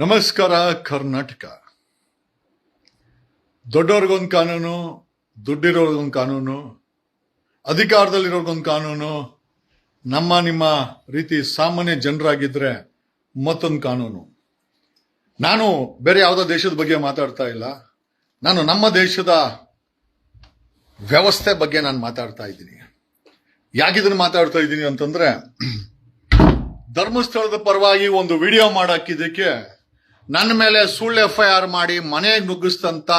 ನಮಸ್ಕಾರ, ಕರ್ನಾಟಕ. ದೊಡ್ಡವ್ರಿಗೊಂದು ಕಾನೂನು, ದುಡ್ಡಿರೋರ್ಗೊಂದು ಕಾನೂನು, ಅಧಿಕಾರದಲ್ಲಿರೋರ್ಗೊಂದು ಕಾನೂನು, ನಮ್ಮ, ನಿಮ್ಮ ರೀತಿ ಸಾಮಾನ್ಯ ಜನರಾಗಿದ್ದರೆ ಮತ್ತೊಂದು ಕಾನೂನು. ನಾನು ಬೇರೆ ಯಾವುದೋ ದೇಶದ ಬಗ್ಗೆ ಮಾತಾಡ್ತಾ ಇಲ್ಲ. ನಾನು ನಮ್ಮ ದೇಶದ ವ್ಯವಸ್ಥೆ ಬಗ್ಗೆ ನಾನು ಮಾತಾಡ್ತಾ ಇದ್ದೀನಿ. ಯಾಕಿದನ್ನು ಮಾತಾಡ್ತಾ ಇದ್ದೀನಿ ಅಂತಂದ್ರೆ, ಧರ್ಮಸ್ಥಳದ ಪರವಾಗಿ ಒಂದು ವಿಡಿಯೋ ಮಾಡಾಕಿದ್ದಕ್ಕೆ ನನ್ನ ಮೇಲೆ ಸುಳ್ಳು ಎಫ್ ಐ ಆರ್ ಮಾಡಿ ಮನೆಗೆ ನುಗ್ಗಿಸ್ತಂತ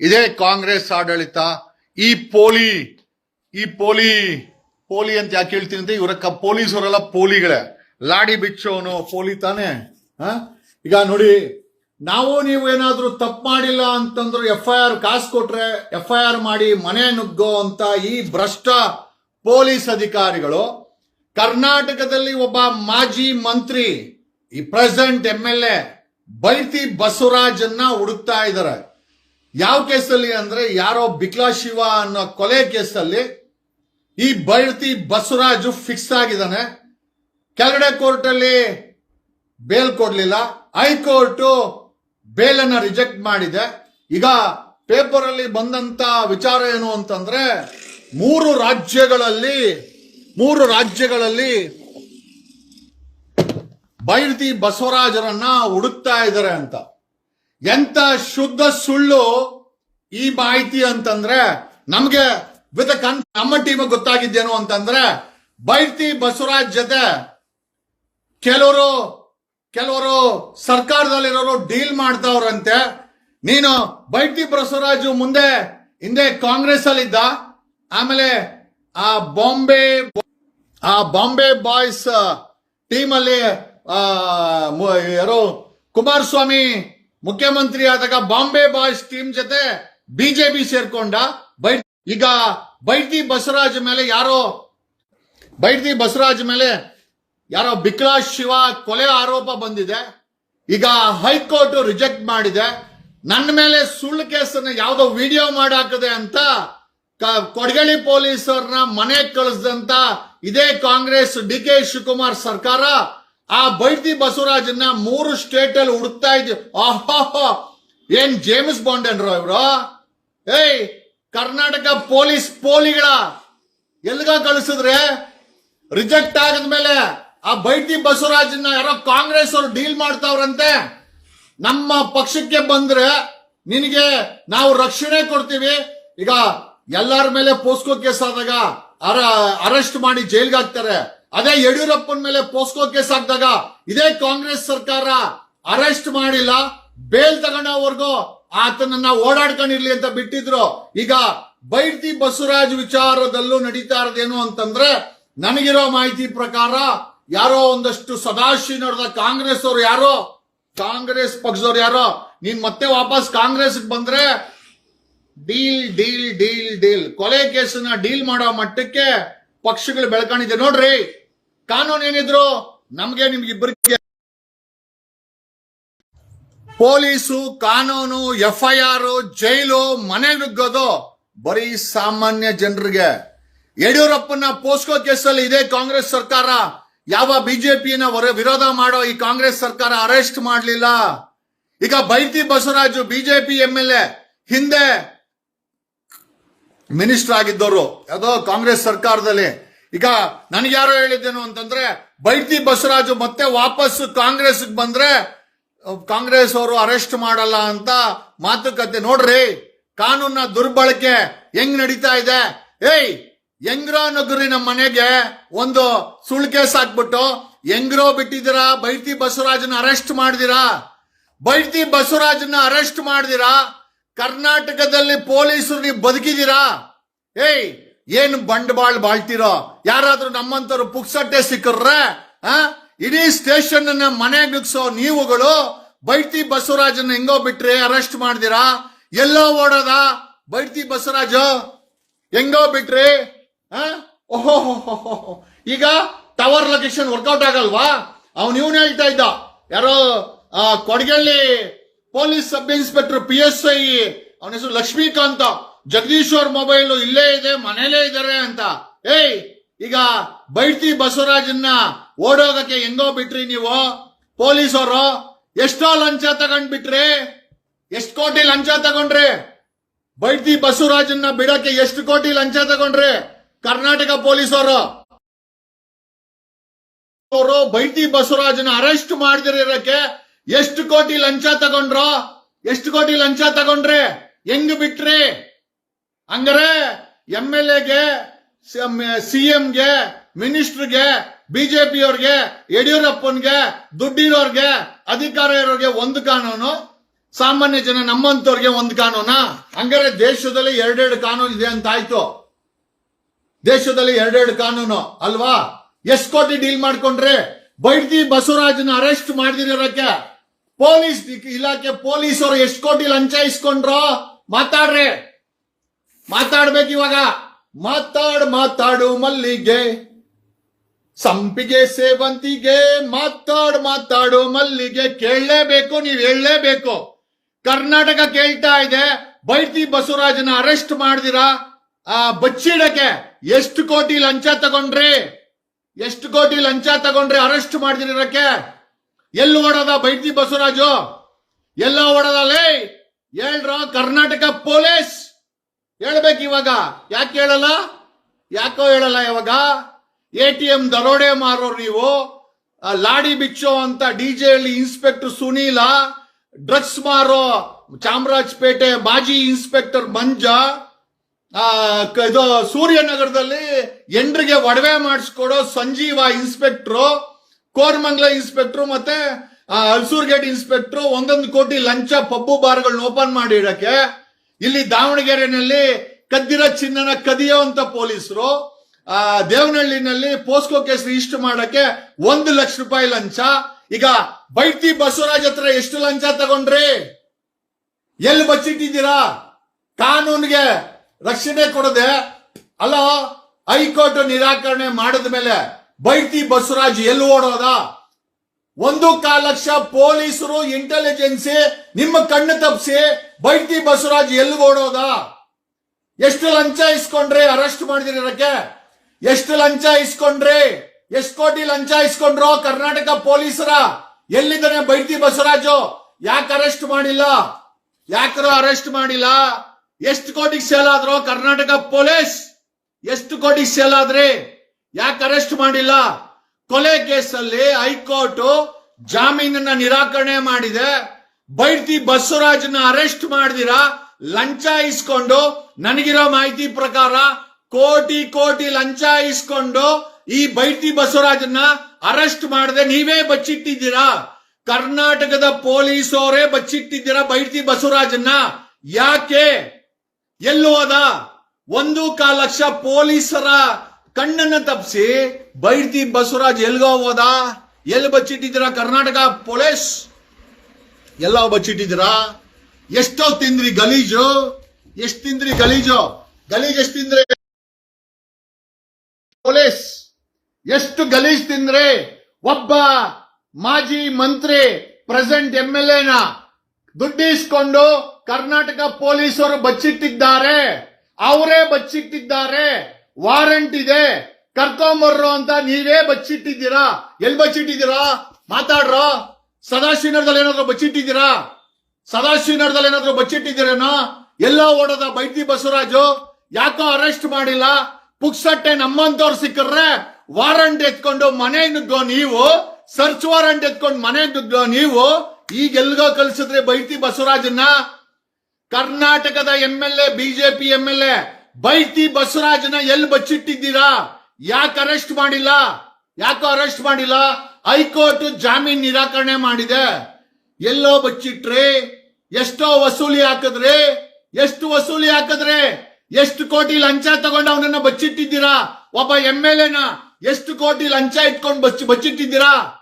ಇದೇ ಕಾಂಗ್ರೆಸ್ ಆಡಳಿತ, ಈ ಪೋಲಿ ಈ ಪೋಲಿ ಪೋಲಿ ಅಂತ ಯಾಕೆ ಹೇಳ್ತೀನಿ ಅಂತ ಇವರ ಪೊಲೀಸವರೆಲ್ಲ ಪೋಲಿಗಳೇ ಲಾಡಿ ಬಿಚ್ಚೋನು ಪೋಲಿ ತಾನೆ? ಈಗ ನೋಡಿ, ನಾವು ನೀವು ಏನಾದರೂ ತಪ್ಪು ಮಾಡಿಲ್ಲ ಅಂತಂದ್ರೆ ಎಫ್ ಐ ಆರ್ ಕಾಸು ಕೊಟ್ರೆ ಎಫ್ ಐ ಆರ್ ಮಾಡಿ ಮನೆ ನುಗ್ಗೋ ಅಂತ ಈ ಭ್ರಷ್ಟ ಪೊಲೀಸ್ ಅಧಿಕಾರಿಗಳು, ಕರ್ನಾಟಕದಲ್ಲಿ ಒಬ್ಬ ಮಾಜಿ ಮಂತ್ರಿ, ಈ present M L A Byrathi ಬಸವರಾಜನ್ನ ಹುಡುಕ್ತಾ ಇದ್ದಾರೆ ಯಾವ ಕೇಸಲ್ಲಿ ಅಂದ್ರೆ ಯಾರೋ ಬಿಕ್ಲಾ ಶಿವ ಅನ್ನೋ ಕೊಲೆ ಕೇಸಲ್ಲಿ ಈ ಬೈತಿ ಬಸವರಾಜು ಫಿಕ್ಸ್ ಆಗಿದ್ದಾನೆ. ಕೆಳಗಡೆ ಕೋರ್ಟಲ್ಲಿ ಬೇಲ್ ಕೊಡ್ಲಿಲ್ಲ. ಹೈಕೋರ್ಟ್ ಬೇಲನ್ನ ರಿಜೆಕ್ಟ್ ಮಾಡಿದೆ. ಈಗ ಪೇಪರ್ ಅಲ್ಲಿ ಬಂದಂತ ವಿಚಾರ ಏನು ಅಂತಂದ್ರೆ ಮೂರು ರಾಜ್ಯಗಳಲ್ಲಿ ಮೂರು ರಾಜ್ಯಗಳಲ್ಲಿ ಬೈರ್ತಿ ಬಸವರಾಜರನ್ನ ಹುಡುಕ್ತಾ ಇದ್ದಾರೆ ಅಂತ. ಎಂತ ಶುದ್ಧ ಸುಳ್ಳು ಈ ಮಾಹಿತಿ ಅಂತಂದ್ರೆ ನಮ್ಗೆ ವಿತ್ ಕನ್ ನಮ್ಮ ಟೀಮ್ ಗೊತ್ತಾಗಿದ್ದೇನು ಅಂತಂದ್ರೆ ಬೈರ್ತಿ ಬಸವರಾಜ್ ಜೊತೆ ಕೆಲವರು ಕೆಲವರು ಸರ್ಕಾರದಲ್ಲಿರೋರು ಡೀಲ್ ಮಾಡ್ತಾವ್ರಂತೆ. ನೀನು ಬೈರ್ತಿ ಬಸವರಾಜು ಮುಂದೆ, ಹಿಂದೆ ಕಾಂಗ್ರೆಸ್ ಅಲ್ಲಿ ಇದ್ದ ಆಮೇಲೆ ಆ ಬಾಂಬೆ ಆ ಬಾಂಬೆ ಬಾಯ್ಸ್ ಟೀಮ್ ಅಲ್ಲಿ ಯಾರು? ಕುಮಾರಸ್ವಾಮಿ, ಮುಖ್ಯಮಂತ್ರಿ ಆದಾಗ ಬಾಂಬೆ ಬಾಯ್ಸ್ ಟೀಮ್ ಜೊತೆ ಬಿಜೆಪಿ ಸೇರ್ಕೊಂಡ ಬೈ ಈಗ ಬೈಟಿ ಬಸವರಾಜ್ ಮೇಲೆ ಯಾರೋ ಬೈಟಿ ಬಸವರಾಜ್ ಮೇಲೆ ಯಾರೋ ಬಿಕ್ಲಾ ಶಿವ ಕೊಲೆ ಆರೋಪ ಬಂದಿದೆ. ಈಗ ಹೈಕೋರ್ಟ್ ರಿಜೆಕ್ಟ್ ಮಾಡಿದೆ. ನನ್ನ ಮೇಲೆ ಸುಳ್ಳು ಕೇಸನ್ನ ಯಾವ್ದೋ ವಿಡಿಯೋ ಮಾಡಾಕದೆ ಅಂತ ಕೊಡಗಳಿ ಪೊಲೀಸರನ್ನ ಮನೆ ಕಳಿಸಿದಂತ ಇದೇ ಕಾಂಗ್ರೆಸ್ ಡಿ ಕೆ ಶಿವಕುಮಾರ್ ಸರ್ಕಾರ ಆ ಬೈರ್ತಿ ಬಸವರಾಜನ್ನ ಮೂರು ಸ್ಟೇಟ್ ಅಲ್ಲಿ ಹುಡುಕ್ತಾ ಇದ್ದೀವಿ ಆಹಾ ಏನ್ ಜೇಮ್ಸ್ ಬಾಂಡ್ ಇವರು ಇವ್ರು? ಏಯ್, ಕರ್ನಾಟಕ ಪೊಲೀಸ್ ಪೋಲಿಗಳ. ಎಲ್ಗ ಕಳಿಸಿದ್ರೆ ರಿಜೆಕ್ಟ್ ಆಗದ್ಮೇಲೆ ಆ ಬೈಟಿ ಬಸವರಾಜನ್ನ ಯಾರೋ ಕಾಂಗ್ರೆಸ್ ಅವರು ಡೀಲ್ ಮಾಡ್ತಾವ್ರಂತೆ. ನಮ್ಮ ಪಕ್ಷಕ್ಕೆ ಬಂದ್ರೆ ನಿನಗೆ ನಾವು ರಕ್ಷಣೆ ಕೊಡ್ತೀವಿ. ಈಗ ಎಲ್ಲರ ಮೇಲೆ ಪೋಸ್ಕೋ ಕೇಸ್ ಆದಾಗ ಅರೆಸ್ಟ್ ಮಾಡಿ ಜೈಲ್ಗೆ ಹಾಕ್ತಾರೆ. ಅದೇ ಯಡಿಯೂರಪ್ಪನ ಮೇಲೆ ಪೋಸ್ಕೋ ಕೇಸ್ ಹಾಕಿದಾಗ ಇದೇ ಕಾಂಗ್ರೆಸ್ ಸರ್ಕಾರ ಅರೆಸ್ಟ್ ಮಾಡಿಲ್ಲ, ಬೇಲ್ ತಗೊಂಡವರೆಗೂ ಆತನನ್ನ ಓಡಾಡ್ಕೊಂಡಿರ್ಲಿ ಅಂತ ಬಿಟ್ಟಿದ್ರು. ಈಗ ಬೈರ್ತಿ ಬಸವರಾಜ್ ವಿಚಾರದಲ್ಲೂ ನಡೀತಾ ಇರೋದೇನು ಅಂತಂದ್ರೆ ನನಗಿರೋ ಮಾಹಿತಿ ಪ್ರಕಾರ ಯಾರೋ ಒಂದಷ್ಟು ಸದಾಶಿ ನಡೆದ ಕಾಂಗ್ರೆಸ್ ಅವರು ಯಾರೋ, ಕಾಂಗ್ರೆಸ್ ಪಕ್ಷದವ್ರು ಯಾರೋ, ನೀನ್ ಮತ್ತೆ ವಾಪಸ್ ಕಾಂಗ್ರೆಸ್ ಬಂದ್ರೆ ಡೀಲ್ ಡೀಲ್ ಡೀಲ್ ಡೀಲ್. ಕೊಲೆ ಕೇಸನ್ನ ಡೀಲ್ ಮಾಡೋ ಮಟ್ಟಕ್ಕೆ ಪಕ್ಷಗಳು ಬೆಳ್ಕೊಂಡಿದೆ. ನೋಡ್ರಿ ಕಾನೂನು ಏನಿದ್ರು ನಮ್ಗೆ ನಿಮ್ಗಿಬ್ಬರಿಗೆ ಪೊಲೀಸು, ಕಾನೂನು ಎಫ್ ಐ ಆರ್ ಜೈಲು, ಮನೆ ನುಗ್ಗೋದು ಬರೀ ಸಾಮಾನ್ಯ ಜನರಿಗೆ. ಯಡಿಯೂರಪ್ಪನ ಪೋಸ್ಕೋ ಕೇಸಲ್ಲಿ ಇದೇ ಕಾಂಗ್ರೆಸ್ ಸರ್ಕಾರ. ಯಾವ ಬಿಜೆಪಿನ ವಿರೋಧ ಮಾಡೋ ಈ ಕಾಂಗ್ರೆಸ್ ಸರ್ಕಾರ ಅರೆಸ್ಟ್ ಮಾಡಲಿಲ್ಲ. ಈಗ Byrathi Basavaraju BJP M L A ಹಿಂದೆ ಮಿನಿಸ್ಟರ್ ಆಗಿದ್ದವರು. ಯಾವುದೋ ಕಾಂಗ್ರೆಸ್ ಸರ್ಕಾರದಲ್ಲಿ ಈಗ ನನಗೆ ಯಾರೋ ಹೇಳಿದ್ದೇನು ಅಂತಂದ್ರೆ ಬೈತಿ ಬಸವರಾಜು ಮತ್ತೆ ವಾಪಸ್ ಕಾಂಗ್ರೆಸ್ ಬಂದ್ರೆ ಕಾಂಗ್ರೆಸ್ ಅವರು ಅರೆಸ್ಟ್ ಮಾಡಲ್ಲ ಅಂತ ಮಾತುಕತೆ. ನೋಡ್ರಿ, ಕಾನೂನ ದುರ್ಬಳಕೆ ಹೆಂಗ್ ನಡೀತಾ ಇದೆ? ಏಯ್, ಹೆಂಗ್ರೋ ನಗರಿ ನಮ್ಮ ಮನೆಗೆ ಒಂದು ಸುಳ್ಳು ಕೇಸ್ ಹಾಕ್ಬಿಟ್ಟು, ಹೆಂಗ್ರೋ ಬಿಟ್ಟಿದ್ದೀರಾ? ಬೈತಿ ಬಸವರಾಜನ ಅರೆಸ್ಟ್ ಮಾಡಿದಿರಾ ಬೈತಿ ಬಸವರಾಜನ ಅರೆಸ್ಟ್ ಮಾಡಿದಿರಾ ಕರ್ನಾಟಕದಲ್ಲಿ ಪೊಲೀಸರು ನೀವು ಬದುಕಿದ್ದೀರಾ? ಏಯ್ ಏನು ಬಂಡವಾಳ ಬಾಳ್ತಿರೋ? ಯಾರಾದ್ರೂ ನಮ್ಮಂತರು ಪುಕ್ಸಟ್ಟೆ ಸಿಕ್ಕರ್ರೆ ಇಡೀ ಸ್ಟೇಷನ್ ಅನ್ನ ಮನೆಗೆ ನುಗ್ಸೋ ನೀವುಗಳು ಬೈತಿ ಬಸವರಾಜನ ಹೆಂಗೋ ಬಿಟ್ರಿ ಅರೆಸ್ಟ್ ಮಾಡಿದಿರಾ? ಎಲ್ಲೋ ಓಡೋದ? ಬೈತಿ ಬಸವರಾಜ, ಹೆಂಗೋ ಬಿಟ್ರಿ? ಓಹೋ ಈಗ ಟವರ್ ಲೊಕೇಶನ್ ವರ್ಕೌಟ್ ಆಗಲ್ವಾ? ಅವನ್ ಇವನ್ ಹೇಳ್ತಾ ಇದ್ದ. ಯಾರೋ ಕೊಡಗಲ್ಲಿ police sub inspector P S I, ಅವನ ಹೆಸರು ಲಕ್ಷ್ಮೀಕಾಂತ್. ಜಗದೀಶ್ವರ್ ಮೊಬೈಲ್ ಇಲ್ಲೇ ಇದೆ, ಮನೇಲೇ ಇದ್ದಾರೆ ಅಂತ. ಏಯ್, ಈಗ ಬೈಟಿ ಬಸವರಾಜನ್ನ ಓಡೋಗಕ್ಕೆ ಹೆಂಗೋ ಬಿಟ್ರಿ ನೀವು. ಪೊಲೀಸರು ಎಷ್ಟೋ ಲಂಚ ತಗೊಂಡ್ಬಿಟ್ರೆ, ಎಷ್ಟು ಕೋಟಿ ಲಂಚ ತಗೊಂಡ್ರೆ? ಬೈಟಿ ಬಸವರಾಜನ್ನ ಬಿಡಕ್ಕೆ ಎಷ್ಟು ಕೋಟಿ ಲಂಚ ತಗೊಂಡ್ರೆ? ಕರ್ನಾಟಕ ಪೊಲೀಸರು ಅವರು ಬೈತಿ ಬಸವರಾಜನ ಅರೆಸ್ಟ್ ಮಾಡದಿರಕ್ಕೆ ಎಷ್ಟು ಕೋಟಿ ಲಂಚ ತಗೊಂಡ್ರೋ, ಎಷ್ಟು ಕೋಟಿ ಲಂಚ ತಗೊಂಡ್ರೆ? ಹೆಂಗ್ ಬಿಟ್ರಿ? ಹಂಗಾರೆ ಎಂ ಎಲ್ ಎಗೆ ಸಿ ಸಿಎಂಗೆ ಮಿನಿಸ್ಟರ್ಗೆ ಬಿಜೆಪಿಯವ್ರಿಗೆ ಯಡಿಯೂರಪ್ಪನ್ಗೆ, ದುಡ್ಡಿರೋರ್ಗೆ, ಅಧಿಕಾರ ಇರೋರ್ಗೆ ಒಂದು ಕಾನೂನು, ಸಾಮಾನ್ಯ ಜನ ನಮ್ಮಂತವ್ರಿಗೆ ಒಂದು ಕಾನೂನ? ಹಂಗಾರೆ ದೇಶದಲ್ಲಿ ಎರಡೆರಡು ಕಾನೂನು ಇದೆ ಅಂತ ಆಯ್ತು. ದೇಶದಲ್ಲಿ ಎರಡೆರಡು ಕಾನೂನು, ಅಲ್ವಾ? ಎಷ್ಟು ಕೋಟಿ ಡೀಲ್ ಮಾಡ್ಕೊಂಡ್ರೆ? ಬೈಡ್ತಿ ಬಸವರಾಜನ ಅರೆಸ್ಟ್ ಮಾಡ್ದಿರೋಕೆ ಪೊಲೀಸ್ ಇಲಾಖೆ ಪೊಲೀಸರು ಎಷ್ಟು ಕೋಟಿ ಲಂಚ ಇಸ್ಕೊಂಡ್ರು? ಮಾತಾಡ್ರೆ. ಮಾತಾಡ್ಬೇಕು ಇವಾಗ. ಮಾತಾಡ್, ಮಾತಾಡು ಮಲ್ಲಿಗೆ. ಸಂಪಿಗೆ ಸೇವಂತಿಗೆ, ಮಾತಾಡ್, ಮಾತಾಡು ಮಲ್ಲಿಗೆ. ಕೇಳಲೇಬೇಕು, ನೀವ್ ಹೇಳಲೇಬೇಕು. ಕರ್ನಾಟಕ ಕೇಳ್ತಾ ಇದೆ ಬೈತಿ ಬಸವರಾಜನ ಅರೆಸ್ಟ್ ಮಾಡಿದಿರಾ? ಆ, ಬಚ್ಚಿಡಕ್ಕೆ ಎಷ್ಟು ಕೋಟಿ ಲಂಚ ತಗೊಂಡ್ರಿ? ಎಷ್ಟು ಕೋಟಿ ಲಂಚ ತಗೊಂಡ್ರಿ ಅರೆಸ್ಟ್ ಮಾಡಿದಿರಕ್ಕೆ ಎಲ್ಲಿ ಓಡದ ಬೈತಿ ಬಸವರಾಜು? ಎಲ್ಲ ಓಡೋದಲ್ಲೇ? ಹೇಳ್ರ, ಕರ್ನಾಟಕ ಪೊಲೀಸ್? ಹೇಳ್ಬೇಕು ಇವಾಗ. ಯಾಕೆ ಹೇಳಲ್ಲ? ಯಾಕೋ ಹೇಳಲ್ಲ ಇವಾಗ? ಎ ಟಿ ಎಂ ದರೋಡೆ ಮಾರೋರು ನೀವು. ಲಾಡಿ ಬಿಚ್ಚೋ ಅಂತ ಡಿ ಜೆ ಅಲ್ಲಿ ಇನ್ಸ್ಪೆಕ್ಟರ್ ಸುನೀಲ, ಡ್ರಗ್ಸ್ ಮಾರೋ ಚಾಮರಾಜಪೇಟೆ ಮಾಜಿ ಇನ್ಸ್ಪೆಕ್ಟರ್ ಮಂಜ ಇದು ಸೂರ್ಯನಗರದಲ್ಲಿ ಎಂಡ್ರಿಗೆ ಒಡವೆ ಮಾಡಿಸ್ಕೊಡೋ ಸಂಜೀವ ಇನ್ಸ್ಪೆಕ್ಟ್ರು, ಕೋರ್ಮಂಗ್ಲ ಇನ್ಸ್ಪೆಕ್ಟ್ರು ಮತ್ತೆ ಹಲ್ಸೂರ್ ಗೇಟ್ ಇನ್ಸ್ಪೆಕ್ಟ್ರು ಒಂದೊಂದು ಕೋಟಿ ಲಂಚ ಪಬ್ಬು ಬಾರ್ಗಳನ್ನ ಓಪನ್ ಮಾಡಿ ಇಡಕ್ಕೆ. ಇಲ್ಲಿ ದಾವಣಗೆರೆನಲ್ಲಿ ಕದ್ದಿರ ಚಿನ್ನನ ಕದಿಯೋಂತ ಪೊಲೀಸರು, ಆ, ದೇವನಹಳ್ಳಿನಲ್ಲಿ ಪೋಸ್ಕೋ ಕೇಸ್ ರಿಜಿಸ್ಟರ್ ಮಾಡಕ್ಕೆ ಒಂದು ಲಕ್ಷ ರೂಪಾಯಿ ಲಂಚ. ಈಗ ಬೈಟಿ ಬಸವರಾಜ್ ಹತ್ರ ಎಷ್ಟು ಲಂಚ ತಗೊಂಡ್ರಿ? ಎಲ್ಲಿ ಬಚ್ಚಿಟ್ಟಿದ್ದೀರಾ? ಕಾನೂನಿಗೆ ರಕ್ಷಣೆ ಕೊಡದೆ ಅಲ್ಲ ಹೈಕೋರ್ಟ್ ನಿರಾಕರಣೆ ಮಾಡಿದ ಮೇಲೆ ಬೈತಿ ಬಸವರಾಜ್ ಎಲ್ಲಿ ಓಡೋದ? ಒಂದು ಕಾಲ್ ಲಕ್ಷ ಪೊಲೀಸರು ಇಂಟೆಲಿಜೆನ್ಸಿ, ನಿಮ್ಮ ಕಣ್ಣು ತಪ್ಪಿಸಿ ಬೈಟಿ ಬಸವರಾಜ್ ಎಲ್ಲಿ ಓಡೋದ? ಎಷ್ಟು ಲಂಚ ಇಸ್ಕೊಂಡ್ರಿ ಅರೆಸ್ಟ್ ಮಾಡಿದಿರಕ್ಕೆ ಎಷ್ಟು ಲಂಚ ಇಸ್ಕೊಂಡ್ರಿ? ಎಷ್ಟು ಕೋಟಿ ಲಂಚ ಇಸ್ಕೊಂಡ್ರು ಕರ್ನಾಟಕ ಪೊಲೀಸರ? ಎಲ್ಲಿದ್ದಾನೆ ಬೈಟಿ ಬಸವರಾಜು? ಯಾಕೆ ಅರೆಸ್ಟ್ ಮಾಡಿಲ್ಲ? ಯಾಕರೋ ಅರೆಸ್ಟ್ ಮಾಡಿಲ್ಲ? ಎಷ್ಟು ಕೋಟಿ ಸೇಲ್ ಆದ್ರು ಕರ್ನಾಟಕ ಪೊಲೀಸ್? ಎಷ್ಟು ಕೋಟಿ ಸೇಲ್ ಆದ್ರಿ? ಯಾಕೆ ಅರೆಸ್ಟ್ ಮಾಡಿಲ್ಲ? ಕೊಲೆ ಕೇಸಲ್ಲಿ ಹೈಕೋರ್ಟ್ ಜಾಮೀನನ್ನ ನಿರಾಕರಣೆ ಮಾಡಿದೆ. ಬೈರ್ತಿ ಬಸವರಾಜ್ನ ಅರೆಸ್ಟ್ ಮಾಡಿದಿರಾ? ಲಂಚ ಇಸ್ಕೊಂಡು, ನನಗಿರೋ ಮಾಹಿತಿ ಪ್ರಕಾರ ಕೋಟಿ ಕೋಟಿ ಲಂಚ ಇಸ್ಕೊಂಡು ಈ ಬೈರ್ತಿ ಬಸವರಾಜನ್ನ ಅರೆಸ್ಟ್ ಮಾಡದೆ. ನೀವೇ ಬಚ್ಚಿಟ್ಟಿದ್ದೀರಾ? ಕರ್ನಾಟಕದ ಪೊಲೀಸರೇ ಬಚ್ಚಿಟ್ಟಿದ್ದೀರಾ ಬೈರ್ತಿ ಬಸವರಾಜನ್ನ ಯಾಕೆ? ಎಲ್ಲೋದ ಒಂದು ಕಾಲಕ್ಷ ಲಕ್ಷ ಪೊಲೀಸರ ಕಣ್ಣನ್ನ ತಪ್ಪಿಸಿ ಬೈರ್ತಿ ಬಸವರಾಜ್ ಎಲ್ಗೋ ಹೋದ? ಎಲ್ಲಿ ಬಚ್ಚಿಟ್ಟಿದ್ದೀರಾ ಕರ್ನಾಟಕ ಪೊಲೀಸ್? ಎಲ್ಲ ಬಚ್ಚಿಟ್ಟಿದ್ದೀರಾ? ಎಷ್ಟೋ ತಿಂದ್ರಿ ಗಲೀಜು? ಎಷ್ಟ್ ತಿಂದ್ರಿ ಗಲೀಜು? ಗಲೀಜ್ ಎಷ್ಟ್ ತಿಂದ್ರೆ? ಪೊಲೀಸ್, ಎಷ್ಟು ಗಲೀಜ್ ತಿಂದ್ರೆ? ಒಬ್ಬ ಮಾಜಿ ಮಂತ್ರಿ, ಪ್ರೆಸೆಂಟ್ ಎಂ ಎಲ್ ಎನ ದುಡ್ಡಿಸ್ಕೊಂಡು ಕರ್ನಾಟಕ ಪೊಲೀಸರು ಬಚ್ಚಿಟ್ಟಿದ್ದಾರೆ. ಅವರೇ ಬಚ್ಚಿಟ್ಟಿದ್ದಾರೆ. ವಾರಂಟ್ ಇದೆ. ಕರ್ಕೊಂಬರ್ರು ಅಂತ ನೀವೇ ಬಚ್ಚಿಟ್ಟಿದ್ದೀರಾ? ಎಲ್ಲಿ ಬಚ್ಚಿಟ್ಟಿದ್ದೀರಾ? ಮಾತಾಡ್ರೋ. ಸದಾಶಿವನಗರದಲ್ಲಿ ಏನಾದ್ರು ಬಚ್ಚಿಟ್ಟಿದ್ದೀರಾ? ಸದಾಶಿವನಗರದಲ್ಲಿ ಏನಾದ್ರು ಬಚ್ಚಿಟ್ಟಿದ್ದೀರೇನೋ? ಎಲ್ಲೋ ಓಡೋದ ಬೈತಿ ಬಸವರಾಜು. ಯಾಕೋ ಅರೆಸ್ಟ್ ಮಾಡಿಲ್ಲ? ಪುಕ್ಸಟ್ಟೆ ನಮ್ಮಂತವ್ರು ಸಿಕ್ಕರ್ರೆ ವಾರಂಟ್ ಎತ್ಕೊಂಡು ಮನೆ ನುಗ್ಗೋ ನೀವು, ಸರ್ಚ್ ವಾರಂಟ್ ಎತ್ಕೊಂಡು ಮನೆ ನುಗ್ಗೋ ನೀವು, ಈಗ ಎಲ್ಗೋ ಕಲ್ಸಿದ್ರೆ ಬೈತಿ ಬಸವರಾಜನ್ನ. ಕರ್ನಾಟಕದ M L A BJP M L A Byrathi ಬಸವರಾಜನ ಎಲ್ಲಿ ಬಚ್ಚಿಟ್ಟಿದ್ದೀರಾ? ಯಾಕೆ ಅರೆಸ್ಟ್ ಮಾಡಿಲ್ಲ? ಯಾಕೋ ಅರೆಸ್ಟ್ ಮಾಡಿಲ್ಲ? ಹೈಕೋರ್ಟ್ ಜಾಮೀನ್ ನಿರಾಕರಣೆ ಮಾಡಿದೆ. ಎಲ್ಲೋ ಬಚ್ಚಿಟ್ರಿ? ಎಷ್ಟೋ ವಸೂಲಿ ಹಾಕಿದ್ರೆ? ಎಷ್ಟು ವಸೂಲಿ ಹಾಕಿದ್ರೆ? ಎಷ್ಟು ಕೋಟಿ ಲಂಚ ತಗೊಂಡು ಅವನನ್ನ ಬಚ್ಚಿಟ್ಟಿದ್ದೀರಾ? ಒಬ್ಬ ಎಂ ಎಲ್ ಎನ ಎಷ್ಟು ಕೋಟಿ ಲಂಚ ಇಟ್ಕೊಂಡು ಬಚ್ಚಿ, ಬಚ್ಚಿಟ್ಟಿದ್ದೀರಾ?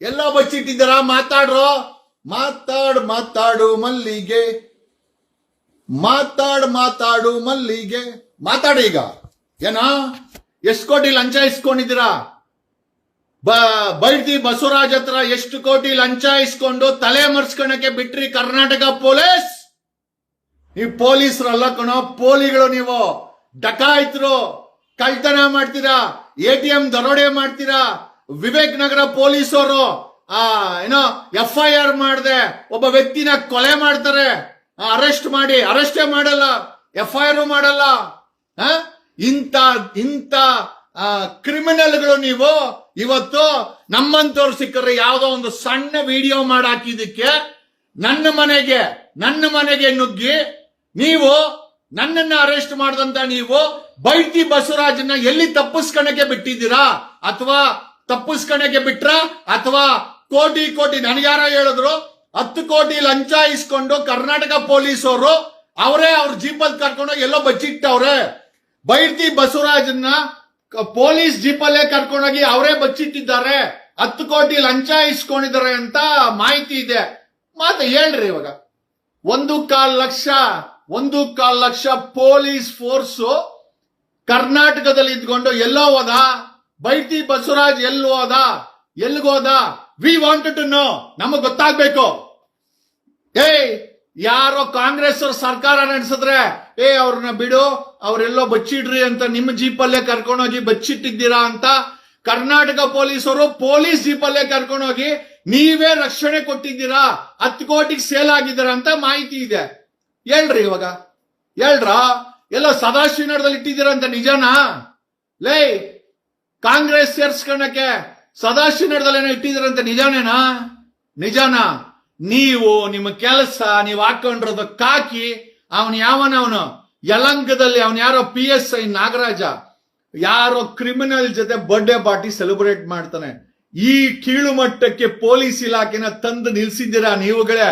ಎಲ್ಲೋ ಬಚ್ಚಿಟ್ಟಿದ್ದೀರಾ? ಮಾತಾಡ್ರೋ? ಮಾತಾಡು ಮಾತಾಡು ಮಲ್ಲಿಗೆ. ಮಾತಾಡ್ ಮಾತಾಡು ಮಲ್ಲಿಗೆ. ಮಾತಾಡಿ ಈಗ. ಏನ? ಎಷ್ಟು ಕೋಟಿ ಲಂಚ ಇಸ್ಕೊಂಡಿದ್ದೀರಾ? ಬ ಬೈರ್ತಿ ಬಸವರಾಜ್ ಹತ್ರ ಎಷ್ಟು ಕೋಟಿ ಲಂಚ ಇಸ್ಕೊಂಡು ತಲೆ ಮರ್ಸ್ಕೊಳಕ್ಕೆ ಬಿಟ್ರಿ ಕರ್ನಾಟಕ ಪೊಲೀಸ್? ನೀವು ಪೊಲೀಸ್ರಲ್ಲ ಕಣೋ, ಪೋಲಿಗಳು ನೀವು. ಡಕಾಯಿತರು. ಕಳ್ತನ ಮಾಡ್ತೀರಾ? ಎ ಟಿ ಎಂ ದರೋಡೆ ಮಾಡ್ತೀರಾ? ವಿವೇಕ್ ನಗರ ಪೊಲೀಸರು. ಆ, ಏನೋ, ಎಫ್ ಐ ಆರ್ ಮಾಡದೆ. ಒಬ್ಬ ವ್ಯಕ್ತಿನ ಕೊಲೆ ಮಾಡ್ತಾರೆ. ಅರೆಸ್ಟ್ ಮಾಡಿ, ಅರೆಸ್ಟೇ ಮಾಡಲ್ಲ ಎಫ್ ಐ ಆರ್ ಮಾಡಲ್ಲ? ಇಂಥ ಇಂಥ ಕ್ರಿಮಿನಲ್ಗಳು ನೀವು ಇವತ್ತು ನಮ್ಮಂತವ್ರು ಸಿಕ್ಕರೆ ಯಾವುದೋ ಒಂದು ಸಣ್ಣ ವಿಡಿಯೋ ಮಾಡಿ ಹಾಕಿದಕ್ಕೆ ನನ್ನ ಮನೆಗೆ ನನ್ನ ಮನೆಗೆ ನುಗ್ಗಿ ನೀವು ನನ್ನನ್ನ ಅರೆಸ್ಟ್ ಮಾಡಿದಂತ ನೀವು ಬೈತಿ ಬಸವರಾಜನ್ನ ಎಲ್ಲಿ ತಪ್ಪಿಸ್ಕಣಕ್ಕೆ ಬಿಟ್ಟಿದ್ದೀರಾ? ಅಥವಾ ತಪ್ಪಿಸ್ಕಣಕ್ಕೆ ಬಿಟ್ರ? ಅಥವಾ ಕೋಟಿ ಕೋಟಿ, ನನಗ್ಯಾರ ಹೇಳಿದ್ರು? ಹತ್ತು ಕೋಟಿ ಲಂಚ ಇಸ್ಕೊಂಡು ಕರ್ನಾಟಕ ಪೊಲೀಸ್ ಅವರು, ಅವರೇ ಜೀಪಲ್ಲಿ ಕರ್ಕೊಂಡೋಗಿ ಎಲ್ಲೋ ಬಚ್ಚಿಟ್ಟವ್ರೆ. ಬೈರ್ತಿ ಬಸವರಾಜನ್ನ ಪೊಲೀಸ್ ಜೀಪಲ್ಲೇ ಕರ್ಕೊಂಡೋಗಿ ಅವರೇ ಬಚ್ಚಿಟ್ಟಿದ್ದಾರೆ. ಹತ್ತು ಕೋಟಿ ಲಂಚ ಇಸ್ಕೊಂಡಿದ್ದಾರೆ ಅಂತ ಮಾಹಿತಿ ಇದೆ. ಮಾತು ಹೇಳ್ರಿ ಇವಾಗ. ಒಂದು ಕಾಲ್ ಲಕ್ಷ, ಒಂದು ಕಾಲ್ ಲಕ್ಷ ಪೊಲೀಸ್ ಫೋರ್ಸ್ ಕರ್ನಾಟಕದಲ್ಲಿ ಇದ್ಕೊಂಡು ಎಲ್ಲೋ ಹೋದ? ಬೈತಿ ಬಸವರಾಜ್ ಎಲ್ಲಿ ಹೋದ? ಎಲ್ಲಿಗೋದ? ವಿ ವಾಂಟೆಡ್ ಟು ನೋ ನಮಗ್ ಗೊತ್ತಾಗ್ಬೇಕು. ಏಯ್, ಯಾರೋ ಕಾಂಗ್ರೆಸ್ ಅವ್ರ ಸರ್ಕಾರ ನಡೆಸಿದ್ರೆ, ಏ, ಅವ್ರನ್ನ ಬಿಡು, ಅವರೆಲ್ಲೋ ಬಚ್ಚಿಡ್ರಿ ಅಂತ ನಿಮ್ಮ ಜೀಪಲ್ಲೇ ಕರ್ಕೊಂಡೋಗಿ ಬಚ್ಚಿಟ್ಟಿದ್ದೀರಾ ಅಂತ ಕರ್ನಾಟಕ ಪೊಲೀಸರು ಪೊಲೀಸ್ ಜೀಪಲ್ಲೇ ಕರ್ಕೊಂಡೋಗಿ ನೀವೇ ರಕ್ಷಣೆ ಕೊಟ್ಟಿದ್ದೀರಾ, ಹತ್ತು ಕೋಟಿಗೆ ಸೇಲ್ ಆಗಿದ್ದೀರಾ ಅಂತ ಮಾಹಿತಿ ಇದೆ. ಹೇಳ್ರಿ ಇವಾಗ. ಹೇಳ್ರ? ಎಲ್ಲ ಸದಾಶಿವನಗರದಲ್ಲಿ ಇಟ್ಟಿದ್ದೀರಾ ಅಂತ ನಿಜನಾ? ಲೇ, ಕಾಂಗ್ರೆಸ್ ಸೇರ್ಸ್ಕೊಳಕ್ಕೆ ಸದಾಶಿವನಗರದಲ್ಲಿ ಏನೋ ಇಟ್ಟಿದ್ದೀರಂತ ನಿಜಾನೇನಾ? ನಿಜಾನಾ? ನೀವು ನಿಮ್ಮ ಕೆಲಸ ನೀವು ಹಾಕೊಂಡಿರೋದು ಕಾಕಿ, ಅವನು ಯಾವನ ಅವನು? ಯಲಂಕದಲ್ಲಿ ಅವನು ಯಾರೋ ಪಿ ಎಸ್ ಐ ನಾಗರಾಜ, ಯಾರೋ ಕ್ರಿಮಿನಲ್ ಜೊತೆ ಬರ್ಡೇ ಪಾರ್ಟಿ ಸೆಲೆಬ್ರೇಟ್ ಮಾಡ್ತಾನೆ. ಈ ಕೀಳು ಮಟ್ಟಕ್ಕೆ ಪೊಲೀಸ್ ಇಲಾಖೆನ ತಂದು ನಿಲ್ಸಿದ್ದೀರಾ ನೀವುಗಳೇ?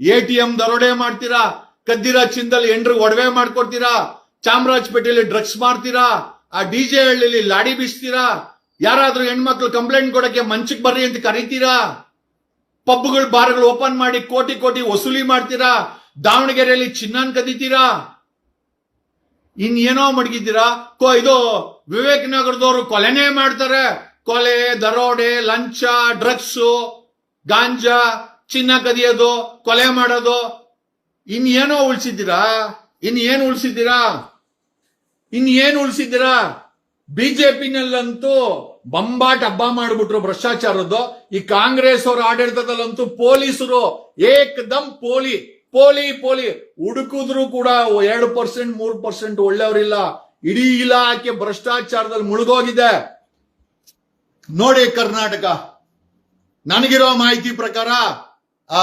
ಎ ಟಿ ಎಂ ದರೋಡೆ ಮಾಡ್ತೀರಾ? ಕದ್ದಿರ ಚಿಂದಲ್ಲಿ ಎಂಡ್ರಿಗೆ ಒಡವೆ ಮಾಡ್ಕೊಡ್ತೀರಾ? ಚಾಮರಾಜಪೇಟೆಯಲ್ಲಿ ಡ್ರಗ್ಸ್ ಮಾಡ್ತೀರಾ ಆ ಡಿ ಜೆ ಹಳ್ಳಿಲಿ ಲಾಡಿ ಬೀಸ್ತೀರಾ? ಯಾರಾದ್ರೂ ಹೆಣ್ಮಕ್ಳು ಕಂಪ್ಲೇಂಟ್ ಕೊಡಕ್ಕೆ ಮಂಚಕ್ಕೆ ಬರ್ರಿ ಅಂತ ಕರಿತೀರಾ? ಪಬ್ಗಳು ಬಾರ್ಗಳು ಓಪನ್ ಮಾಡಿ ಕೋಟಿ ಕೋಟಿ ವಸೂಲಿ ಮಾಡ್ತೀರಾ? ದಾವಣಗೆರೆಯಲ್ಲಿ ಚಿನ್ನನ್ ಕದೀತೀರಾ? ಇನ್ನೇನೋ ಮಡಗಿದ್ದೀರಾ? ಕೋ ಇದು ವಿವೇಕ್ ನಗರದವರು ಕೊಲೆನೇ ಮಾಡ್ತಾರೆ. ಕೊಲೆ, ದರೋಡೆ, ಲಂಚ, ಡ್ರಗ್ಸ್, ಗಾಂಜಾ, ಚಿನ್ನ ಕದಿಯೋದು, ಕೊಲೆ ಮಾಡೋದು. ಇನ್ನೇನೋ ಉಳಿಸಿದ್ದೀರಾ? ಇನ್ ಏನು ಉಳಿಸಿದ್ದೀರಾ? ಇನ್ ಏನು ಉಳಿಸಿದ್ದೀರಾ? ಬಿಜೆಪಿನಲ್ಲಂತೂ ಬಂಬಾಟ್ ಹಬ್ಬ ಮಾಡಿಬಿಟ್ರು ಭ್ರಷ್ಟಾಚಾರದ್ದು, ಈ ಕಾಂಗ್ರೆಸ್ ಅವರ ಆಡಳಿತದಲ್ಲಂತೂ ಪೊಲೀಸರು ಏಕದಮ್ ಪೋಲಿ ಪೋಲಿ ಪೋಲಿ. ಹುಡುಕಿದ್ರು ಕೂಡ ಎರಡು ಪರ್ಸೆಂಟ್, ಮೂರು ಪರ್ಸೆಂಟ್ ಒಳ್ಳೆಯವರಿಲ್ಲ. ಇಡೀ ಇಲಾಖೆ ಭ್ರಷ್ಟಾಚಾರದಲ್ಲಿ ಮುಳುಗೋಗಿದೆ. ನೋಡಿ ಕರ್ನಾಟಕ. ನನಗಿರೋ ಮಾಹಿತಿ ಪ್ರಕಾರ, ಆ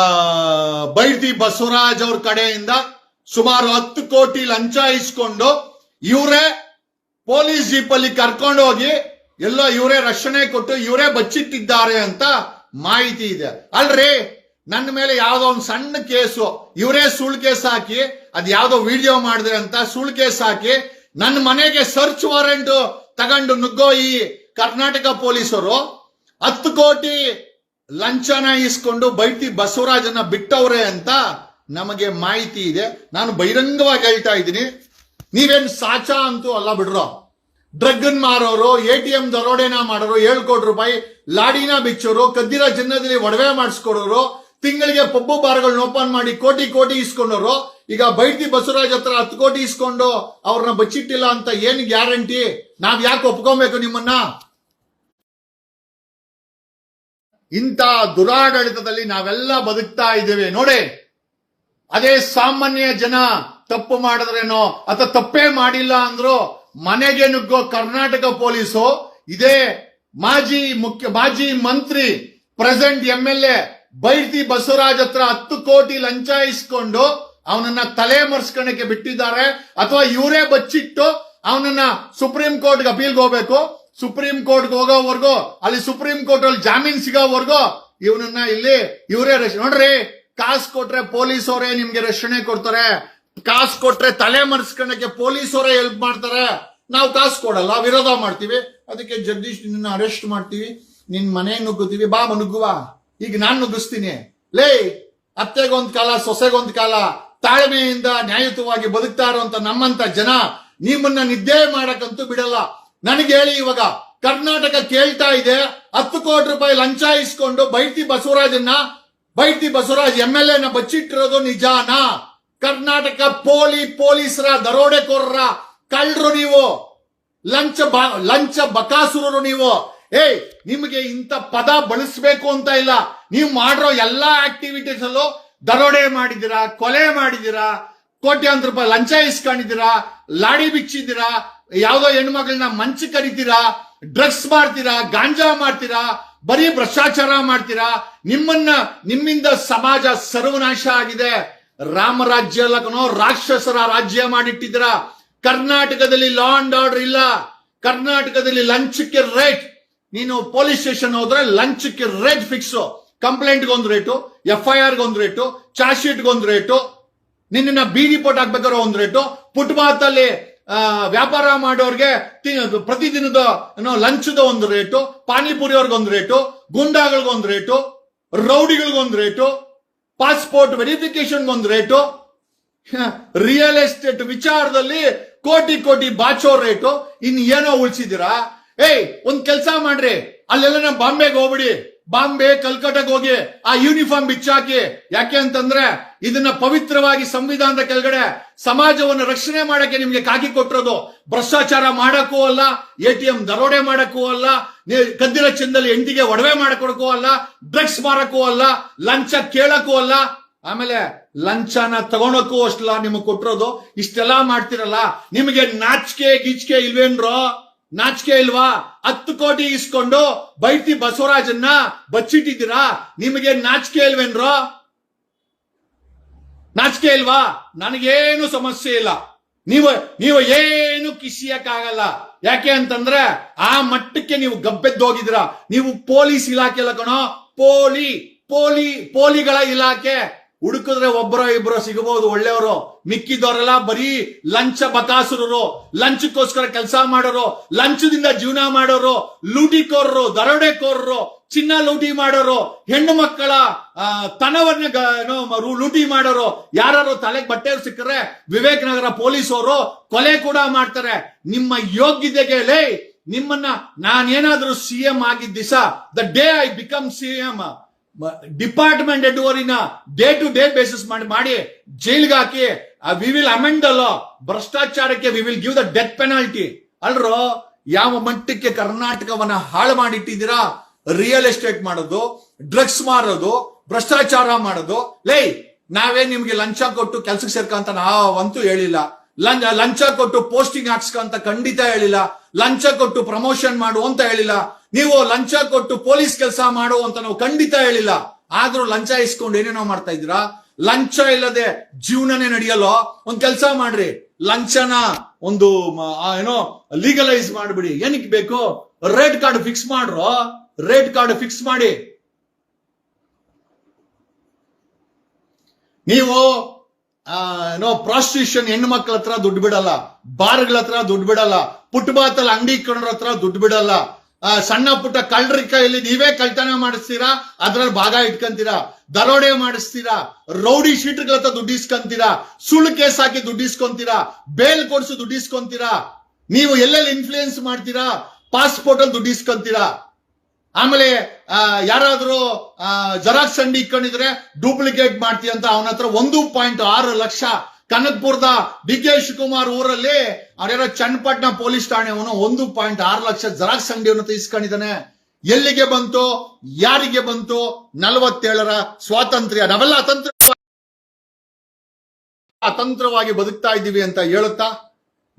ಬೈದಿ ಬಸವರಾಜ್ ಅವ್ರ ಕಡೆಯಿಂದ ಸುಮಾರು ಹತ್ತು ಕೋಟಿ ಲಂಚ ಇಸ್ಕೊಂಡು ಇವರೇ ಪೊಲೀಸ್ ಜೀಪಲ್ಲಿ ಕರ್ಕೊಂಡು ಹೋಗಿ ಎಲ್ಲೋ ಇವರೇ ರಕ್ಷಣೆ ಕೊಟ್ಟು ಇವರೇ ಬಚ್ಚಿಟ್ಟಿದ್ದಾರೆ ಅಂತ ಮಾಹಿತಿ ಇದೆ. ಅಲ್ರಿ, ನನ್ನ ಮೇಲೆ ಯಾವ್ದೋ ಒಂದು ಸಣ್ಣ ಕೇಸು, ಇವರೇ ಸುಳ್ಳು ಕೇಸ್ ಹಾಕಿ, ಅದ್ ಯಾವ್ದೋ ವಿಡಿಯೋ ಮಾಡಿದ್ರೆ ಅಂತ ಸುಳ್ಳು ಕೇಸ್ ಹಾಕಿ, ನನ್ನ ಮನೆಗೆ ಸರ್ಚ್ ವಾರೆಂಟ್ ತಗೊಂಡು ನುಗ್ಗೋ ಈ ಕರ್ನಾಟಕ ಪೊಲೀಸರು, ಹತ್ತು ಕೋಟಿ ಲಂಚನ ಇಸ್ಕೊಂಡು ಬೈಟಿ ಬಸವರಾಜನ್ನ ಬಿಟ್ಟವ್ರೆ ಅಂತ ನಮಗೆ ಮಾಹಿತಿ ಇದೆ. ನಾನು ಬಹಿರಂಗವಾಗಿ ಹೇಳ್ತಾ ಇದ್ದೀನಿ. ನೀವೇನ್ ಸಾಚ ಅಂತೂ ಅಲ್ಲ ಬಿಡ್ರೋ. ಡ್ರಗ್ ಮಾರೋರು, ಎ ಟಿ ಎಂ ದರೋಡೆನ ಮಾಡೋರು ಏಳು ಕೋಟಿ ರೂಪಾಯಿ ಲಾಡಿನ ಬಿಚ್ಚೋರು, ಕದ್ದಿರ ಚಿನ್ನದಲ್ಲಿ ಒಡವೆ ಮಾಡಿಸ್ಕೊಡೋರು, ತಿಂಗಳಿಗೆ ಪಬ್ಬು ಬಾರ್ಗಳನ್ನ ಓಪನ್ ಮಾಡಿ ಕೋಟಿ ಕೋಟಿ ಇಸ್ಕೊಂಡವರು ಈಗ ಬೈಟಿ ಬಸವರಾಜ್ ಹತ್ರ ಹತ್ತು ಕೋಟಿ ಇಸ್ಕೊಂಡು ಅವ್ರನ್ನ ಬಚ್ಚಿಟ್ಟಿಲ್ಲ ಅಂತ ಏನ್ ಗ್ಯಾರಂಟಿ? ನಾವ್ ಯಾಕೆ ಒಪ್ಕೊಬೇಕು ನಿಮ್ಮನ್ನ? ಇಂಥ ದುರಾಡಳಿತದಲ್ಲಿ ನಾವೆಲ್ಲ ಬದುಕ್ತಾ ಇದ್ದೇವೆ. ನೋಡಿ, ಅದೇ ಸಾಮಾನ್ಯ ಜನ ತಪ್ಪು ಮಾಡಿದ್ರೇನೋ ಅಥವಾ ತಪ್ಪೇ ಮಾಡಿಲ್ಲ ಅಂದ್ರು ಮನೆಗೆ ನುಗ್ಗೋ ಕರ್ನಾಟಕ ಪೊಲೀಸು, ಇದೇ ಮಾಜಿ ಮುಖ್ಯ, ಮಾಜಿ ಮಂತ್ರಿ present M L A Byrathi Basavaraj ಹತ್ರ ಹತ್ತು ಕೋಟಿ ಲಂಚ ಇಸ್ಕೊಂಡು ಅವನನ್ನ ತಲೆ ಮರ್ಸ್ಕೊಳಕ್ಕೆ ಬಿಟ್ಟಿದ್ದಾರೆ. ಅಥವಾ ಇವರೇ ಬಚ್ಚಿಟ್ಟು ಅವನನ್ನ ಸುಪ್ರೀಂ ಕೋರ್ಟ್ಗೆ ಅಪೀಲ್ಗೆ ಹೋಗ್ಬೇಕು. ಸುಪ್ರೀಂ ಕೋರ್ಟ್ಗೆ ಹೋಗೋವರೆಗೂ, ಅಲ್ಲಿ ಸುಪ್ರೀಂ ಕೋರ್ಟ್ ಅಲ್ಲಿ ಜಾಮೀನ್ ಸಿಗೋವರೆಗೂ ಇವನನ್ನ ಇಲ್ಲಿ, ಇವರೇ ನೋಡ್ರಿ, ಕಾಸು ಕೊಟ್ರೆ ಪೊಲೀಸ್ ಅವರೇ ನಿಮ್ಗೆ ರಕ್ಷಣೆ ಕೊಡ್ತಾರೆ. ಕಾಸು ಕೊಟ್ರೆ ತಲೆ ಮರೆಸ್ಕೊಳಕ್ಕೆ ಪೊಲೀಸ್ ಅವರೇ ಹೆಲ್ಪ್ ಮಾಡ್ತಾರೆ. ನಾವು ಕಾಸು ಕೊಡಲ್ಲ, ವಿರೋಧ ಮಾಡ್ತೀವಿ. ಅದಕ್ಕೆ ಜಗದೀಶ್ ನಿನ್ನ ಅರೆಸ್ಟ್ ಮಾಡ್ತೀವಿ. ನಿನ್ ಮನೆ ನುಗ್ಗುತ್ತೀವಿ. ಬಾ ನುಗ್ಗುವ. ಈಗ ನಾನ್ ನುಗ್ಗಿಸ್ತೀನಿ. ಲೇ, ಅತ್ತೆಗೊಂದ್ ಕಾಲ, ಸೊಸೆಗೊಂದ್ ಕಾಲ ತಾಳ್ಮೆಯಿಂದ ನ್ಯಾಯಯುತವಾಗಿ ಬದುಕ್ತಾ ಇರುವಂತ ನಮ್ಮಂತ ಜನ ನಿಮ್ಮನ್ನ ನಿದ್ದೆ ಮಾಡಕ್ಕಂತೂ ಬಿಡಲ್ಲ. ನನಗೆ ಹೇಳಿ ಇವಾಗ, ಕರ್ನಾಟಕ ಕೇಳ್ತಾ ಇದೆ, ಹತ್ತು ಕೋಟಿ ರೂಪಾಯಿ ಲಂಚ ಇಸ್ಕೊಂಡು ಬೈತಿ ಬಸವರಾಜನ್ನ, ಬೈತಿ ಬಸವರಾಜ್ ಎಂ ಎಲ್ ಎನ ಬಚ್ಚಿಟ್ಟಿರೋದು ನಿಜಾನಾ? ಕರ್ನಾಟಕ ಪೋಲಿ ಪೊಲೀಸರ ದರೋಡೆಕೋರರ ಕಳ್ಳರು ನೀವು. ಲಂಚ ಲಂಚ ಬಕಾಸುರರು ನೀವು. ಏ ನಿಮಗೆ ಇಂಥ ಪದ ಬಳಸಬೇಕು ಅಂತ ಇಲ್ಲ. ನೀವು ಮಾಡಿರೋ ಎಲ್ಲಾ ಆಕ್ಟಿವಿಟೀಸ್ ಅಲ್ಲೂ ದರೋಡೆ ಮಾಡಿದಿರಾ ಕೊಲೆ ಮಾಡಿದಿರಾ ಕೋಟ್ಯಾಂತರ ರೂಪಾಯಿ ಲಂಚ ಇಸ್ಕೊಂಡಿದ್ದೀರಾ, ಲಾಡಿ ಬಿಚ್ಚಿದ್ದೀರಾ, ಯಾವ್ದೋ ಹೆಣ್ಮಗಳನ್ನ ಮಂಚ ಕರಿತೀರಾ, ಡ್ರಗ್ಸ್ ಮಾಡ್ತೀರಾ, ಗಾಂಜಾ ಮಾಡ್ತೀರಾ, ಬರೀ ಭ್ರಷ್ಟಾಚಾರ ಮಾಡ್ತೀರಾ, ನಿಮ್ಮನ್ನ, ನಿಮ್ಮಿಂದ ಸಮಾಜ ಸರ್ವನಾಶ ಆಗಿದೆ. ರಾಮರಾಜ್ಯ ಅಲ್ಲ ಕಣೋ ರಾಕ್ಷಸರ ರಾಜ್ಯ ಮಾಡಿಟ್ಟಿದ್ರ ಕರ್ನಾಟಕದಲ್ಲಿ ಲಾ ಅಂಡ್ ಆರ್ಡರ್ ಇಲ್ಲ. ಕರ್ನಾಟಕದಲ್ಲಿ ಲಂಚಕ್ಕೆ ರೇಟ್ ನೀನು ಪೊಲೀಸ್ ಸ್ಟೇಷನ್ ಹೋದ್ರೆ ಲಂಚಕ್ಕೆ ರೇಟ್ ಫಿಕ್ಸ್ ಕಂಪ್ಲೇಂಟ್ಗೆ ಒಂದು ರೇಟು ಎಫ್ ಐ ಆರ್ಗೆ ಒಂದು ರೇಟು ಚಾರ್ಜ್ ಶೀಟ್ಗೆ ಒಂದು ರೇಟು ನಿನ್ನ ಬಿ ಪೋಟ್ ಹಾಕ್ಬೇಕಾದ್ರೆ ಒಂದು ರೇಟು ಫುಟ್ಪಾತ್ ಅಲ್ಲಿ ವ್ಯಾಪಾರ ಮಾಡೋರ್ಗೆ ಪ್ರತಿದಿನದ ಲಂಚದ ಒಂದು ರೇಟು ಪಾನಿಪುರಿ ಅವ್ರಿಗೆ ಒಂದು ರೇಟು ಗುಂಡಾಗಳಿಗೊಂದು ರೇಟು ರೌಡಿಗಳಿಗೊಂದು ರೇಟು ಪಾಸ್ಪೋರ್ಟ್ ವೆರಿಫಿಕೇಶನ್ ಒಂದು ರೇಟು ರಿಯಲ್ ಎಸ್ಟೇಟ್ ವಿಚಾರದಲ್ಲಿ ಕೋಟಿ ಕೋಟಿ ಬಾಚೋ ರೇಟು ಇನ್ ಏನೋ ಉಳಿಸಿದಿರಾ ಏಯ್, ಒಂದ್ ಕೆಲಸ ಮಾಡ್ರಿ. ಅಲ್ಲೆಲ್ಲ ಬಾಂಬೆಗೆ ಹೋಗ್ಬಿಡಿ. ಬಾಂಬೆ ಕಲ್ಕಟ್ಟಾಗ ಹೋಗಿ ಆ ಯೂನಿಫಾರ್ಮ್ ಬಿಚ್ಚಾಕಿ. ಯಾಕೆ ಅಂತಂದ್ರೆ ಇದನ್ನ ಪವಿತ್ರವಾಗಿ ಸಂವಿಧಾನದ ಕೆಳಗಡೆ ಸಮಾಜವನ್ನು ರಕ್ಷಣೆ ಮಾಡಕ್ಕೆ ನಿಮ್ಗೆ ಕಾಕಿ ಕೊಟ್ಟಿರೋದು. ಭ್ರಷ್ಟಾಚಾರ ಮಾಡಕ್ಕೂ ಅಲ್ಲ, ಎ ಟಿ ಎಂ ದರೋಡೆ ಮಾಡಕ್ಕೂ ಅಲ್ಲ ನೀ- ಕದ್ದಿರೋ ಚಿನ್ನದಲ್ಲಿ ಎಂಟಿಗೆ ಒಡವೆ ಮಾಡಕೊಡಕ್ಕೂ ಅಲ್ಲ, ಡ್ರಗ್ಸ್ ಮಾರಕ್ಕೂ ಅಲ್ಲ, ಲಂಚ ಕೇಳಕ್ಕೂ ಅಲ್ಲ, ಆಮೇಲೆ ಲಂಚನ ತಗೊಳಕ್ಕೂ ಅಷ್ಟಲ್ಲ ನಿಮಗೆ ಕೊಟ್ಟಿರೋದು, ಇಷ್ಟೆಲ್ಲಾ ಮಾಡ್ತಿರಲ್ಲ, ನಿಮಗೆ ನಾಚಿಕೆ ಗೀಚಿಕೆ ಇಲ್ವೇನ್ರೋ? ನಾಚಿಕೆ ಇಲ್ವಾ? ಹತ್ತು ಕೋಟಿ ಇಸ್ಕೊಂಡು ಬೈತಿ ಬಸವರಾಜನ್ನ ಬಚ್ಚಿಟ್ಟಿದ್ದೀರಾ? ನಿಮಗೆ ನಾಚಿಕೆ ಇಲ್ವೇನ್ರೋ? ನಾಚಿಕೆ ಇಲ್ವಾ? ನನಗೇನು ಸಮಸ್ಯೆ ಇಲ್ಲ. ನೀವು ನೀವು ಏನು ಕಿಸಿಯಕ್ಕಾಗಲ್ಲ. ಯಾಕೆ ಅಂತಂದ್ರೆ ಆ ಮಟ್ಟಕ್ಕೆ ನೀವು ಗಬ್ಬೆದ್ದೋಗಿದ್ದೀರಾ ನೀವು ಪೊಲೀಸ್ ಇಲಾಖೆ ಕಣೋ. ಪೋಲಿ ಪೋಲಿ, ಪೋಲಿಗಳ ಇಲಾಖೆ. ಹುಡುಕಿದ್ರೆ ಒಬ್ಬರೋ ಇಬ್ಬರೋ ಸಿಗಬಹುದು, ಒಳ್ಳೆಯವರು. ಮಿಕ್ಕಿದವರೆಲ್ಲ ಬರೀ ಲಂಚ ಬಕಾಸುರರು ಲಂಚಕ್ಕೋಸ್ಕರ ಕೆಲಸ ಮಾಡೋರು. ಲಂಚದಿಂದ ಜೀವನ ಮಾಡೋರು. ಲೂಟಿಕೋರರು, ದರೋಡೆಕೋರರು, ಚಿನ್ನ ಲೂಟಿ ಮಾಡೋರು. ಹೆಣ್ಣು ಮಕ್ಕಳ ತನವನ್ನ ಲೂಟಿ ಮಾಡೋರು. ಯಾರು ತಲೆಗೆ ಬಟ್ಟೆ ಸಿಕ್ಕರೆ ವಿವೇಕ್ ನಗರ ಅವರು ಕೊಲೆ ಕೂಡ ಮಾಡ್ತಾರೆ. ನಿಮ್ಮ ಯೋಗ್ಯತೆಗೆ ಲೇ, ನಿಮ್ಮನ್ನ ನಾನೇನಾದ್ರೂ ಸಿ ಎಂ ಆಗಿದ್ದ the day I become C M. Department ಹೆಡ್ವರಿನ day to day basis ಮಾಡಿ ಮಾಡಿ ಜೈಲ್ಗೆ ಹಾಕಿ ವಿ ವಿಲ್ ಅಮೆಂಡ್ ಅಲ್ಲ ಭ್ರಷ್ಟಾಚಾರಕ್ಕೆ we will give the death penalty ಅಲ್ರೋ, ಯಾವ ಮಟ್ಟಕ್ಕೆ ಕರ್ನಾಟಕವನ್ನ ಹಾಳು ಮಾಡಿಟ್ಟಿದ್ದೀರಾ? ರಿಯಲ್ ಎಸ್ಟೇಟ್ ಮಾಡೋದು ಡ್ರಗ್ಸ್ ಮಾರೋದು, ಭ್ರಷ್ಟಾಚಾರ ಮಾಡೋದು. ಲೈ, ನಾವೇ ನಿಮ್ಗೆ ಲಂಚ ಕೊಟ್ಟು ಕೆಲ್ಸಕ್ಕೆ ಸೇರ್ಕಂತ ನಾವಂತೂ ಹೇಳಿಲ್ಲ. ಲಂಚ ಲಂಚ ಕೊಟ್ಟು ಪೋಸ್ಟಿಂಗ್ ಹಾಕ್ಸ್ಕಂತ ಖಂಡಿತ ಹೇಳಿಲ್ಲ. ಲಂಚ ಕೊಟ್ಟು ಪ್ರಮೋಷನ್ ಮಾಡು ಅಂತ ಹೇಳಿಲ್ಲ. ನೀವು ಲಂಚ ಕೊಟ್ಟು ಪೊಲೀಸ್ ಕೆಲಸ ಮಾಡು ಅಂತ ನಾವು ಖಂಡಿತ ಹೇಳಿಲ್ಲ. ಆದ್ರೂ ಲಂಚ ಇಸ್ಕೊಂಡು ಏನೇನೋ ಮಾಡ್ತಾ ಇದ್ದೀರಾ? ಲಂಚ ಇಲ್ಲದೆ ಜೀವನನೇ ನಡೆಯಲ್ಲೋ. ಒಂದ್ ಕೆಲಸ ಮಾಡ್ರಿ. ಲಂಚನ ಒಂದು ಏನೋ ಲೀಗಲೈಸ್ ಮಾಡ್ಬಿಡಿ. ಏನಕ್ಕೆ ಬೇಕು? ರೇಟ್ ಕಾರ್ಡ್ ಫಿಕ್ಸ್ ಮಾಡ್ರೋ? ರೇಟ್ ಕಾರ್ಡ್ ಫಿಕ್ಸ್ ಮಾಡಿ. ನೀವು ಏನೋ ಪ್ರಾಸ್ಟಿಟ್ಯೂಷನ್ ಹೆಣ್ಣು ಮಕ್ಕಳ ಹತ್ರ ದುಡ್ಡು ಬಿಡಲ್ಲ. ಬಾರ್ಗಳ ಹತ್ರ ದುಡ್ಡು ಬಿಡಲ್ಲ. ಅಲ್ಲಿ ಅಂಗಡಿ ಇಕ್ಕಣರ ಹತ್ರ ದುಡ್ಡು ಬಿಡಲ್ಲ. ಸಣ್ಣ ಪುಟ್ಟ ಕಳ್ಳರ ಕೈಯಲ್ಲಿ ನೀವೇ ಕಳ್ತನ ಮಾಡಿಸ್ತೀರಾ? ಅದ್ರಲ್ಲಿ ಭಾಗ ಇಟ್ಕೊಂತೀರಾ? ದರೋಡೆ ಮಾಡಿಸ್ತೀರಾ? ರೌಡಿ ಶೀಟ್ಗಳ ಹತ್ರ ದುಡ್ಡು ಇಸ್ಕೊಂತೀರಾ? ಸುಳ್ಳು ಕೇಸ್ ಹಾಕಿ ದುಡ್ಡು ಇಸ್ಕೊಂತೀರಾ? ಬೇಲ್ ಕೊಡ್ಸು ದುಡ್ಡು ಇಸ್ಕೊಂತೀರಾ? ನೀವು ಎಲ್ಲೆಲ್ಲಿ ಇನ್ಫ್ಲೂಯೆನ್ಸ್ ಮಾಡ್ತೀರಾ? ಪಾಸ್ಪೋರ್ಟ್ ಅಲ್ಲಿ ದುಡ್ಡು ಇಸ್ಕೊಂತೀರಾ? ಆಮೇಲೆ ಯಾರಾದರೂ ಜರಾಕ್ಸ್ ಅಂಗಡಿ ಇಟ್ಕೊಂಡಿದ್ರೆ ಡೂಪ್ಲಿಕೇಟ್ ಮಾಡ್ತೀಯ ಅಂತ ಅವನ ಹತ್ರ ಒಂದು ಪಾಯಿಂಟ್ ಆರು ಲಕ್ಷ. ಕನಕ್ಪುರದ ಡಿ ಕೆ ಶಿವಕುಮಾರ್ ಊರಲ್ಲಿ ಅವ್ರ್ಯಾರೋ ಚನ್ನಪಟ್ಟಣ ಪೊಲೀಸ್ ಠಾಣೆಯವನು ಒಂದು ಪಾಯಿಂಟ್ ಆರು ಲಕ್ಷ ಜರಾಕ್ಸ್ ಅಂಗಡಿಯನ್ನು ಇಸ್ಕೊಂಡಿದ್ದಾನೆ. ಎಲ್ಲಿಗೆ ಬಂತು? ಯಾರಿಗೆ ಬಂತು? ನಲವತ್ತೇಳರ ಸ್ವಾತಂತ್ರ್ಯ. ನಾವೆಲ್ಲ ಅತಂತ್ರ ಅತಂತ್ರವಾಗಿ ಬದುಕ್ತಾ ಇದ್ದೀವಿ ಅಂತ ಹೇಳುತ್ತಾ?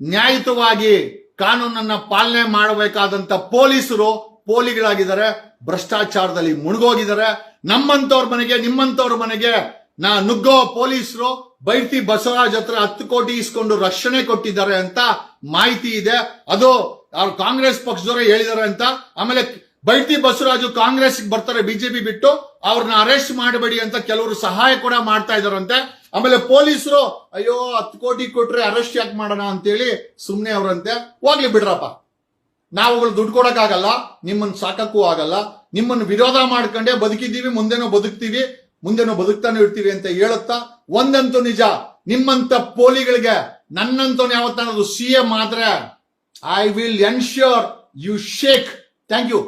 ನ್ಯಾಯಿತವಾಗಿ ಕಾನೂನನ್ನ ಪಾಲನೆ ಮಾಡಬೇಕಾದಂತ ಪೊಲೀಸರು ಪೋಲಿಗಳಾಗಿದ್ದಾರೆ, ಭ್ರಷ್ಟಾಚಾರದಲ್ಲಿ ಮುಳುಗೋಗಿದ್ದಾರೆ. ನಮ್ಮಂತವ್ರ ಮನೆಗೆ, ನಿಮ್ಮಂತವ್ರ ಮನೆಗೆ ನಾ ನುಗ್ಗೋ ಪೊಲೀಸರು ಬೈತಿ ಬಸವರಾಜ್ ಹತ್ರ ಹತ್ತು ಕೋಟಿ ಇಸ್ಕೊಂಡು ರಕ್ಷಣೆ ಕೊಟ್ಟಿದ್ದಾರೆ ಅಂತ ಮಾಹಿತಿ ಇದೆ. ಅದು ಅವ್ರು ಕಾಂಗ್ರೆಸ್ ಪಕ್ಷದವರೇ ಹೇಳಿದಾರೆ ಅಂತ. ಆಮೇಲೆ ಬೈತಿ ಬಸವರಾಜು ಕಾಂಗ್ರೆಸ್ ಬರ್ತಾರೆ, ಬಿಜೆಪಿ ಬಿಟ್ಟು. ಅವ್ರನ್ನ ಅರೆಸ್ಟ್ ಮಾಡಬೇಡಿ ಅಂತ ಕೆಲವರು ಸಹಾಯ ಕೂಡ ಮಾಡ್ತಾ ಇದಾರಂತೆ ಆಮೇಲೆ ಪೊಲೀಸರು, ಅಯ್ಯೋ, ಹತ್ತು ಕೋಟಿ ಕೊಟ್ರೆ ಅರೆಸ್ಟ್ ಯಾಕೆ ಮಾಡೋಣ? ಅಂತೇಳಿ ಸುಮ್ನೆ ಅವ್ರಂತೆ. ಹೋಗ್ಲಿ ಬಿಡ್ರಪ್ಪ. ನಾವುಗಳು ದುಡ್ಡು ಕೊಡೋಕ್ಕಾಗಲ್ಲ, ನಿಮ್ಮನ್ನ ಸಾಕಕ್ಕೂ ಆಗಲ್ಲ. ನಿಮ್ಮನ್ನು ವಿರೋಧ ಮಾಡ್ಕೊಂಡೇ ಬದುಕಿದ್ದೀವಿ, ಮುಂದೆನೋ ಬದುಕ್ತೀವಿ, ಮುಂದೆನೋ ಬದುಕ್ತಾನೆ ಇರ್ತೀವಿ ಅಂತ ಹೇಳುತ್ತಾ, ಒಂದಂತೂ ನಿಜ, ನಿಮ್ಮಂತ ಪೋಲಿಗಳಿಗೆ, ನನ್ನಂತೂ ಯಾವತ್ತಾನದು ಸಿ ಎಂ ಆದ್ರೆ I will ensure you shake thank you